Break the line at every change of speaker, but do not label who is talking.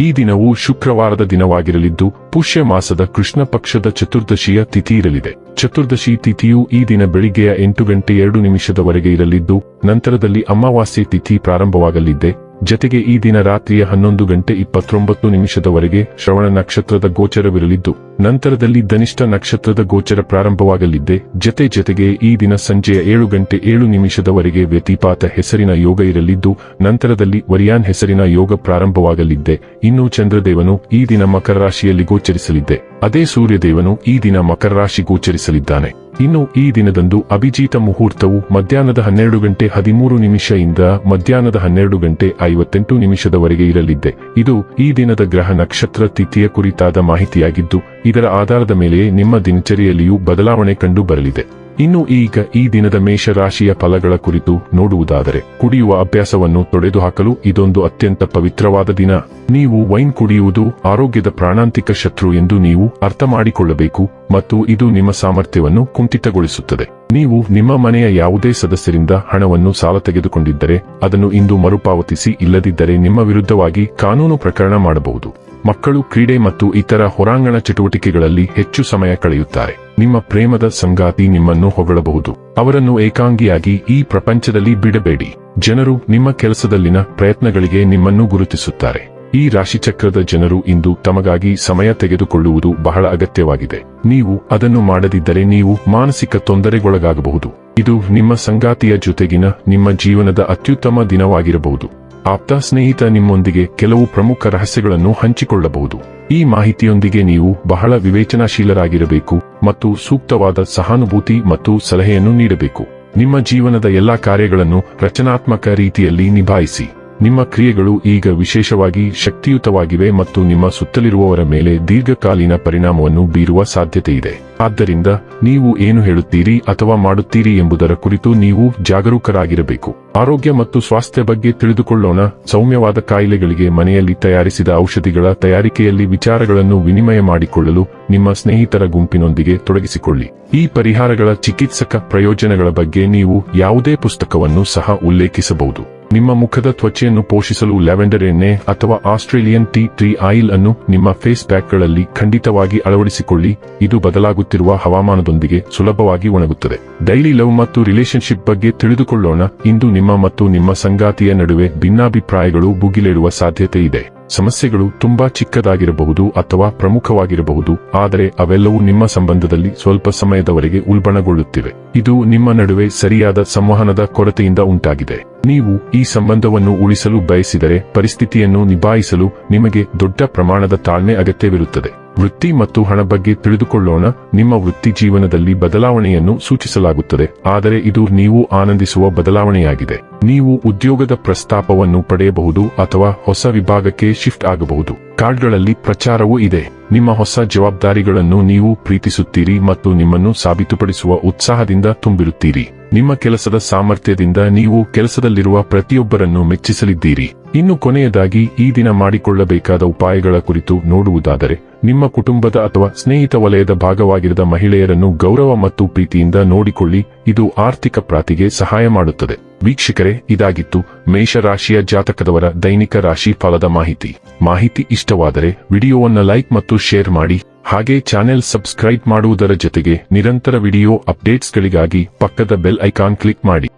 ಈ ದಿನವು ಶುಕ್ರವಾರದ ದಿನವಾಗಿರಲಿದ್ದು, ಪುಷ್ಯ ಮಾಸದ ಕೃಷ್ಣ ಪಕ್ಷದ ಚತುರ್ದಶಿಯ ತಿಥಿ ಇರಲಿದೆ. ಚತುರ್ದಶಿ ತಿಥಿಯು ಈ ದಿನ ಬೆಳಿಗ್ಗೆಯ ಎಂಟು ಗಂಟೆ ಎರಡು ನಿಮಿಷದವರೆಗೆ ಇರಲಿದ್ದು, ನಂತರದಲ್ಲಿ ಅಮಾವಾಸ್ಯೆ ತಿಥಿ ಪ್ರಾರಂಭವಾಗಲಿದ್ದೆ. ಜತೆಗೆ ಈ ದಿನ ರಾತ್ರಿಯ ಹನ್ನೊಂದು ಗಂಟೆ ಇಪ್ಪತ್ತೊಂಬತ್ತು ನಿಮಿಷದವರೆಗೆ ಶ್ರವಣ ನಕ್ಷತ್ರದ ಗೋಚರವಿರಲಿದ್ದು, ನಂತರದಲ್ಲಿ ಧನಿಷ್ಠ ನಕ್ಷತ್ರದ ಗೋಚರ ಪ್ರಾರಂಭವಾಗಲಿದ್ದೆ. ಜತೆ ಜತೆಗೆ ಈ ದಿನ ಸಂಜೆಯ ಏಳು ಗಂಟೆ ಏಳು ನಿಮಿಷದವರೆಗೆ ವ್ಯತಿಪಾತ ಹೆಸರಿನ ಯೋಗ ಇರಲಿದ್ದು, ನಂತರದಲ್ಲಿ ವರಿಯಾನ್ ಹೆಸರಿನ ಯೋಗ ಪ್ರಾರಂಭವಾಗಲಿದ್ದೆ. ಇನ್ನು ಚಂದ್ರದೇವನು ಈ ದಿನ ಮಕರ ರಾಶಿಯಲ್ಲಿ ಗೋಚರಿಸಲಿದ್ದೆ. ಅದೇ ಸೂರ್ಯದೇವನು ಈ ದಿನ ಮಕರ ರಾಶಿ ಗೋಚರಿಸಲಿದ್ದಾನೆ. ಇನ್ನು ಈ ದಿನದಂದು ಅಭಿಜೀತ ಮುಹೂರ್ತವು ಮಧ್ಯಾಹ್ನದ ಹನ್ನೆರಡು ಗಂಟೆ ಹದಿಮೂರು ನಿಮಿಷದಿಂದ ಮಧ್ಯಾಹ್ನದ ಹನ್ನೆರಡು ಗಂಟೆ ಐವತ್ತೆಂಟು ನಿಮಿಷದವರೆಗೆ ಇರಲಿದ್ದೆ. ಇದು ಈ ದಿನದ ಗ್ರಹ ನಕ್ಷತ್ರ ತಿಥಿಯ ಕುರಿತಾದ ಮಾಹಿತಿಯಾಗಿದ್ದು, ಇದರ ಆಧಾರದ ಮೇಲೆ ನಿಮ್ಮ ದಿನಚರಿಯಲ್ಲಿಯೂ ಬದಲಾವಣೆ ಕಂಡು ಬರಲಿದೆ. ಇನ್ನು ಈಗ ಈ ದಿನದ ಮೇಷರಾಶಿಯ ಫಲಗಳ ಕುರಿತು ನೋಡುವುದಾದರೆ ಕುಡಿಯುವ ಅಭ್ಯಾಸವನ್ನು ತೊಡೆದುಹಾಕಲು ಇದೊಂದು ಅತ್ಯಂತ ಪವಿತ್ರವಾದ ದಿನ. ನೀವು ವೈನ್ ಕುಡಿಯುವುದು ಆರೋಗ್ಯದ ಪ್ರಾಣಾಂತಿಕ ಶತ್ರು ಎಂದು ನೀವು ಅರ್ಥ ಮಾಡಿಕೊಳ್ಳಬೇಕು ಮತ್ತು ಇದು ನಿಮ್ಮ ಸಾಮರ್ಥ್ಯವನ್ನು ಕುಂಠಿತಗೊಳಿಸುತ್ತದೆ. ನೀವು ನಿಮ್ಮ ಮನೆಯ ಯಾವುದೇ ಸದಸ್ಯರಿಂದ ಹಣವನ್ನು ಸಾಲ ತೆಗೆದುಕೊಂಡಿದ್ದರೆ ಅದನ್ನು ಇಂದು ಮರುಪಾವತಿಸಿ ಇಲ್ಲದಿದ್ದರೆ ನಿಮ್ಮ ವಿರುದ್ಧವಾಗಿ ಕಾನೂನು ಪ್ರಕರಣ ಮಾಡಬಹುದು. ಮಕ್ಕಳು ಕ್ರೀಡೆ ಮತ್ತು ಇತರ ಹೊರಾಂಗಣ ಚಟುವಟಿಕೆಗಳಲ್ಲಿ ಹೆಚ್ಚು ಸಮಯ ಕಳೆಯುತ್ತಾರೆ. ನಿಮ್ಮ ಪ್ರೇಮದ ಸಂಗಾತಿ ನಿಮ್ಮನ್ನು ಹೊಗಳಬಹುದು. ಅವರನ್ನು ಏಕಾಂಗಿಯಾಗಿ ಈ ಪ್ರಪಂಚದಲ್ಲಿ ಬಿಡಬೇಡಿ. ಜನರು ನಿಮ್ಮ ಕೆಲಸದಲ್ಲಿನ ಪ್ರಯತ್ನಗಳಿಗೆ ನಿಮ್ಮನ್ನು ಗುರುತಿಸುತ್ತಾರೆ. ಈ ರಾಶಿಚಕ್ರದ ಜನರು ಇಂದು ತಮಗಾಗಿ ಸಮಯ ತೆಗೆದುಕೊಳ್ಳುವುದು ಬಹಳ ಅಗತ್ಯವಾಗಿದೆ. ನೀವು ಅದನ್ನು ಮಾಡದಿದ್ದರೆ ನೀವು ಮಾನಸಿಕ ತೊಂದರೆಗೊಳಗಾಗಬಹುದು. ಇದು ನಿಮ್ಮ ಸಂಗಾತಿಯ ಜೊತೆಗಿನ ನಿಮ್ಮ ಜೀವನದ ಅತ್ಯುತ್ತಮ ದಿನವಾಗಿರಬಹುದು. ಆಪ್ತ ಸ್ನೇಹಿತ ನಿಮ್ಮೊಂದಿಗೆ ಕೆಲವು ಪ್ರಮುಖ ರಹಸ್ಯಗಳನ್ನು ಹಂಚಿಕೊಳ್ಳಬಹುದು. ಈ ಮಾಹಿತಿಯೊಂದಿಗೆ ನೀವು ಬಹಳ ವಿವೇಚನಾಶೀಲರಾಗಿರಬೇಕು ಮತ್ತು ಸೂಕ್ತವಾದ ಸಹಾನುಭೂತಿ ಮತ್ತು ಸಲಹೆಯನ್ನು ನೀಡಬೇಕು. ನಿಮ್ಮ ಜೀವನದ ಎಲ್ಲಾ ಕಾರ್ಯಗಳನ್ನು ರಚನಾತ್ಮಕ ರೀತಿಯಲ್ಲಿ ನಿಭಾಯಿಸಿ. ನಿಮ್ಮ ಕ್ರಿಯೆಗಳು ಈಗ ವಿಶೇಷವಾಗಿ ಶಕ್ತಿಯುತವಾಗಿವೆ ಮತ್ತು ನಿಮ್ಮ ಸುತ್ತಲಿರುವವರ ಮೇಲೆ ದೀರ್ಘಕಾಲೀನ ಪರಿಣಾಮವನ್ನು ಬೀರುವ ಸಾಧ್ಯತೆ ಇದೆ ಆದ್ದರಿಂದ ನೀವು ಏನು ಹೇಳುತ್ತೀರಿ ಅಥವಾ ಮಾಡುತ್ತೀರಿ ಎಂಬುದರ ಕುರಿತು ನೀವು ಜಾಗರೂಕರಾಗಿರಬೇಕು. ಆರೋಗ್ಯ ಮತ್ತು ಸ್ವಾಸ್ಥ್ಯ ಬಗ್ಗೆ ತಿಳಿದುಕೊಳ್ಳೋಣ. ಸೌಮ್ಯವಾದ ಕಾಯಿಲೆಗಳಿಗೆ ಮನೆಯಲ್ಲಿ ತಯಾರಿಸಿದ ಔಷಧಿಗಳ ತಯಾರಿಕೆಯಲ್ಲಿ ವಿಚಾರಗಳನ್ನು ವಿನಿಮಯ ಮಾಡಿಕೊಳ್ಳಲು ನಿಮ್ಮ ಸ್ನೇಹಿತರ ಗುಂಪಿನೊಂದಿಗೆ ತೊಡಗಿಸಿಕೊಳ್ಳಿ. ಈ ಪರಿಹಾರಗಳ ಚಿಕಿತ್ಸಕ ಪ್ರಯೋಜನಗಳ ಬಗ್ಗೆ ನೀವು ಯಾವುದೇ ಪುಸ್ತಕವನ್ನು ಸಹ ಉಲ್ಲೇಖಿಸಬಹುದು. ನಿಮ್ಮ ಮುಖದ ತ್ವಚೆಯನ್ನು ಪೋಷಿಸಲು ಲ್ಯಾವೆಂಡರ್ ಎಣ್ಣೆ ಅಥವಾ ಆಸ್ಟ್ರೇಲಿಯನ್ ಟೀ ಟ್ರೀ ಆಯಿಲ್ ಅನ್ನು ನಿಮ್ಮ ಫೇಸ್ ಪ್ಯಾಕ್ಗಳಲ್ಲಿ ಖಂಡಿತವಾಗಿ ಅಳವಡಿಸಿಕೊಳ್ಳಿ. ಇದು ಬದಲಾಗುತ್ತಿರುವ ಹವಾಮಾನದೊಂದಿಗೆ ಸುಲಭವಾಗಿ ಒಣಗುತ್ತದೆ. ಡೈಲಿ ಲವ್ ಮತ್ತು ರಿಲೇಶನ್ಶಿಪ್ ಬಗ್ಗೆ ತಿಳಿದುಕೊಳ್ಳೋಣ. ಇಂದು ನಿಮ್ಮ ಮತ್ತು ನಿಮ್ಮ ಸಂಗಾತಿಯ ನಡುವೆ ಭಿನ್ನಾಭಿಪ್ರಾಯಗಳು ಭುಗಿಲೇಳುವ ಸಾಧ್ಯತೆ ಇದೆ. ಸಮಸ್ಯೆಗಳು ತುಂಬಾ ಚಿಕ್ಕದಾಗಿರಬಹುದು ಅಥವಾ ಪ್ರಮುಖವಾಗಿರಬಹುದು, ಆದರೆ ಅವೆಲ್ಲವೂ ನಿಮ್ಮ ಸಂಬಂಧದಲ್ಲಿ ಸ್ವಲ್ಪ ಸಮಯದವರೆಗೆ ಉಲ್ಬಣಗೊಳ್ಳುತ್ತಿವೆ. ಇದು ನಿಮ್ಮ ನಡುವೆ ಸರಿಯಾದ ಸಂವಹನದ ಕೊರತೆಯಿಂದ ಉಂಟಾಗಿದೆ. ನೀವು ಈ ಸಂಬಂಧವನ್ನು ಉಳಿಸಲು ಬಯಸಿದರೆ ಪರಿಸ್ಥಿತಿಯನ್ನು ನಿಭಾಯಿಸಲು ನಿಮಗೆ ದೊಡ್ಡ ಪ್ರಮಾಣದ ತಾಳ್ಮೆ ಅಗತ್ಯವಿರುತ್ತದೆ. ವೃತ್ತಿ ಮತ್ತು ಹಣ ಬಗ್ಗೆ ತಿಳಿದುಕೊಳ್ಳೋಣ. ನಿಮ್ಮ ವೃತ್ತಿ ಜೀವನದಲ್ಲಿ ಬದಲಾವಣೆಯನ್ನು ಸೂಚಿಸಲಾಗುತ್ತದೆ. ಆದರೆ ಇದು ನೀವು ಆನಂದಿಸುವ ಬದಲಾವಣೆಯಾಗಿದೆ. ನೀವು ಉದ್ಯೋಗದ ಪ್ರಸ್ತಾಪವನ್ನು ಪಡೆಯಬಹುದು ಅಥವಾ ಹೊಸ ವಿಭಾಗಕ್ಕೆ ಶಿಫ್ಟ್ ಆಗಬಹುದು. ಕಾರ್ಡ್ಗಳಲ್ಲಿ ಪ್ರಚಾರವೂ ಇದೆ. ನಿಮ್ಮ ಹೊಸ ಜವಾಬ್ದಾರಿಗಳನ್ನು ನೀವು ಪ್ರೀತಿಸುತ್ತೀರಿ ಮತ್ತು ನಿಮ್ಮನ್ನು ಸಾಬೀತುಪಡಿಸುವ ಉತ್ಸಾಹದಿಂದ ತುಂಬಿರುತ್ತೀರಿ. ನಿಮ್ಮ ಕೆಲಸದ ಸಾಮರ್ಥ್ಯದಿಂದ ನೀವು ಕೆಲಸದಲ್ಲಿರುವ ಪ್ರತಿಯೊಬ್ಬರನ್ನು ಮೆಚ್ಚಿಸಲಿದ್ದೀರಿ. ಇನ್ನು ಕೊನೆಯದಾಗಿ ಈ ದಿನ ಮಾಡಿಕೊಳ್ಳಬೇಕಾದ ಉಪಾಯಗಳ ಕುರಿತು ನೋಡುವುದಾದರೆ, ನಿಮ್ಮ ಕುಟುಂಬದ ಅಥವಾ ಸ್ನೇಹಿತ ವಲಯದ ಭಾಗವಾಗಿರದ ಮಹಿಳೆಯರನ್ನು ಗೌರವ ಮತ್ತು ಪ್ರೀತಿಯಿಂದ ನೋಡಿಕೊಳ್ಳಿ, ಇದು ಆರ್ಥಿಕ ಪ್ರಾತಿಗೆ ಸಹಾಯ ಮಾಡುತ್ತದೆ. ವೀಕ್ಷಕರೇ, ಇದಾಗಿತ್ತು ಮೇಷರಾಶಿಯ ಜಾತಕದವರ ದೈನಿಕ ರಾಶಿ ಫಲದ ಮಾಹಿತಿ. ಮಾಹಿತಿ ಇಷ್ಟವಾದರೆ ವಿಡಿಯೋವನ್ನ ಲೈಕ್ ಮತ್ತು ಶೇರ್ ಮಾಡಿ, ಹಾಗೆ ಚಾನೆಲ್ ಸಬ್ಸ್ಕ್ರೈಬ್ ಮಾಡುವುದರ ಜೊತೆಗೆ ನಿರಂತರ ವಿಡಿಯೋ ಅಪ್ಡೇಟ್ಸ್ಗಳಿಗಾಗಿ ಪಕ್ಕದ ಬೆಲ್ ಐಕಾನ್ ಕ್ಲಿಕ್ ಮಾಡಿ.